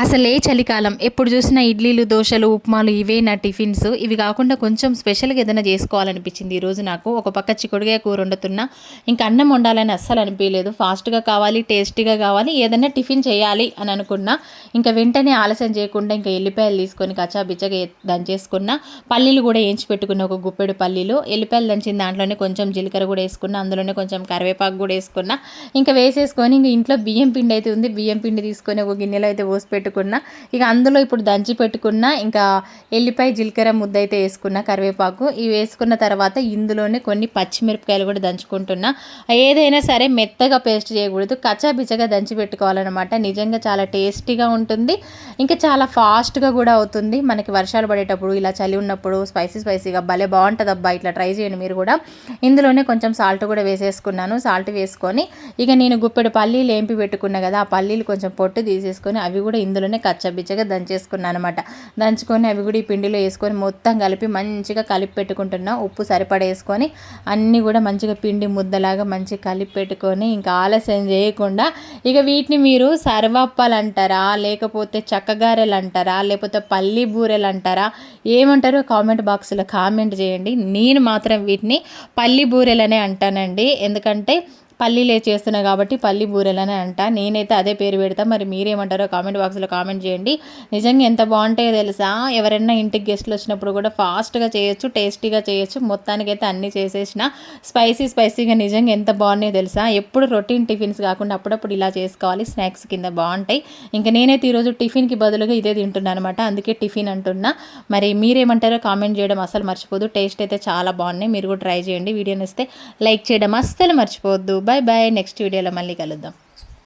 అసలే చలికాలం. ఎప్పుడు చూసినా ఇడ్లీలు దోశలు ఉప్మాలు ఇవే నా టిఫిన్స్. ఇవి కాకుండా కొంచెం స్పెషల్గా ఏదైనా చేసుకోవాలనిపించింది ఈరోజు నాకు. ఒక పక్క చిక్కుడుగా కూర వండుతున్నా. ఇంకా అన్నం వండాలని అస్సలు అనిపించలేదు. ఫాస్ట్గా కావాలి టేస్టీగా కావాలి ఏదైనా టిఫిన్ చేయాలి అని అనుకున్నా. ఇంకా వెంటనే ఆలస్యం చేయకుండా ఇంకా ఎల్లిపాయలు తీసుకొని కచ్చా బిచ్చగా దంచేసుకున్న. పల్లీలు కూడా వేయించి పెట్టుకున్న ఒక గుప్పెడు పల్లీలు. ఎల్లిపాయలు దంచిన దాంట్లోనే కొంచెం జీలకర్ర కూడా వేసుకున్నా. అందులోనే కొంచెం కరివేపాకు కూడా వేసుకున్నా. ఇంకా వేసేసుకొని ఇంకా ఇంట్లో బియ్యం పిండి అయితే ఉంది. బియ్యం పిండి తీసుకొని ఒక గిన్నెలో అయితే పోసి పెట్టుకున్న. ఇక అందులో ఇప్పుడు దంచి పెట్టుకున్న ఇంకా ఎల్లిపాయ జీలకర్ర ముద్ద అయితే వేసుకున్న కరివేపాకు. ఇవి వేసుకున్న తర్వాత ఇందులోనే కొన్ని పచ్చిమిరపకాయలు కూడా దంచుకుంటున్నా. ఏదైనా సరే మెత్తగా పేస్ట్ చేయకూడదు. కచ్చాబిచ్చగా దంచి పెట్టుకోవాలన్నమాట. నిజంగా చాలా టేస్టీగా ఉంటుంది. ఇంకా చాలా ఫాస్ట్గా కూడా అవుతుంది. మనకి వర్షాలు పడేటప్పుడు ఇలా చలి ఉన్నప్పుడు స్పైసీ స్పైసీగా భలే బాగుంటుంది అబ్బా ఇట్లా ట్రై చేయండి మీరు కూడా. ఇందులోనే కొంచెం సాల్ట్ కూడా వేసేసుకున్నాను. సాల్ట్ వేసుకొని ఇక నేను గుప్పెడు పల్లీలు ఏంపి పెట్టుకున్నా కదా ఆ పల్లీలు కొంచెం పొట్టు తీసేసుకొని అవి కూడా అందులోనే కచ్చబిచ్చగా దంచేసుకున్నాను అనమాట దంచుకొని అవి కూడా ఈ పిండిలో వేసుకొని మొత్తం కలిపి మంచిగా కలిపి పెట్టుకుంటున్నా. ఉప్పు సరిపడేసుకొని అన్నీ కూడా మంచిగా పిండి ముద్దలాగా మంచిగా కలిపి పెట్టుకొని ఇంకా ఆలస్యం చేయకుండా ఇక వీటిని మీరు సర్వప్పాలు అంటారా లేకపోతే చక్కగారెలు అంటారా లేకపోతే పల్లి బూరెలు అంటారా ఏమంటారో కామెంట్ బాక్స్లో కామెంట్ చేయండి. నేను మాత్రం వీటిని పల్లి బూరెలనే అంటానండి. ఎందుకంటే పల్లీలే చేస్తున్నా కాబట్టి పల్లి బూరెలని అంట. నేనైతే అదే పేరు పెడతా. మరి మీరేమంటారో కామెంట్ బాక్స్లో కామెంట్ చేయండి. నిజంగా ఎంత బాగుంటాయో తెలుసా? ఎవరైనా ఇంటికి గెస్ట్లు వచ్చినప్పుడు కూడా ఫాస్ట్గా చేయొచ్చు టేస్టీగా చేయొచ్చు. మొత్తానికైతే అన్నీ చేసేసిన. స్పైసీ స్పైసీగా నిజంగా ఎంత బాగున్నాయో తెలుసా? ఎప్పుడు రొటీన్ టిఫిన్స్ కాకుండా అప్పుడప్పుడు ఇలా చేసుకోవాలి. స్నాక్స్ కింద బాగుంటాయి. ఇంకా నేనైతే ఈరోజు టిఫిన్కి బదులుగా ఇదే తింటున్నాను అనమాట అందుకే టిఫిన్ అంటున్నా. మరి మీరేమంటారో కామెంట్ చేయడం అసలు మర్చిపోదు టేస్ట్ అయితే చాలా బాగున్నాయి. మీరు కూడా ట్రై చేయండి. వీడియోని ఇస్తే లైక్ చేయడం అస్సలు మర్చిపోవద్దు. బాయ్ బాయ్ నెక్స్ట్ వీడియోలో మళ్ళీ కలుద్దాం.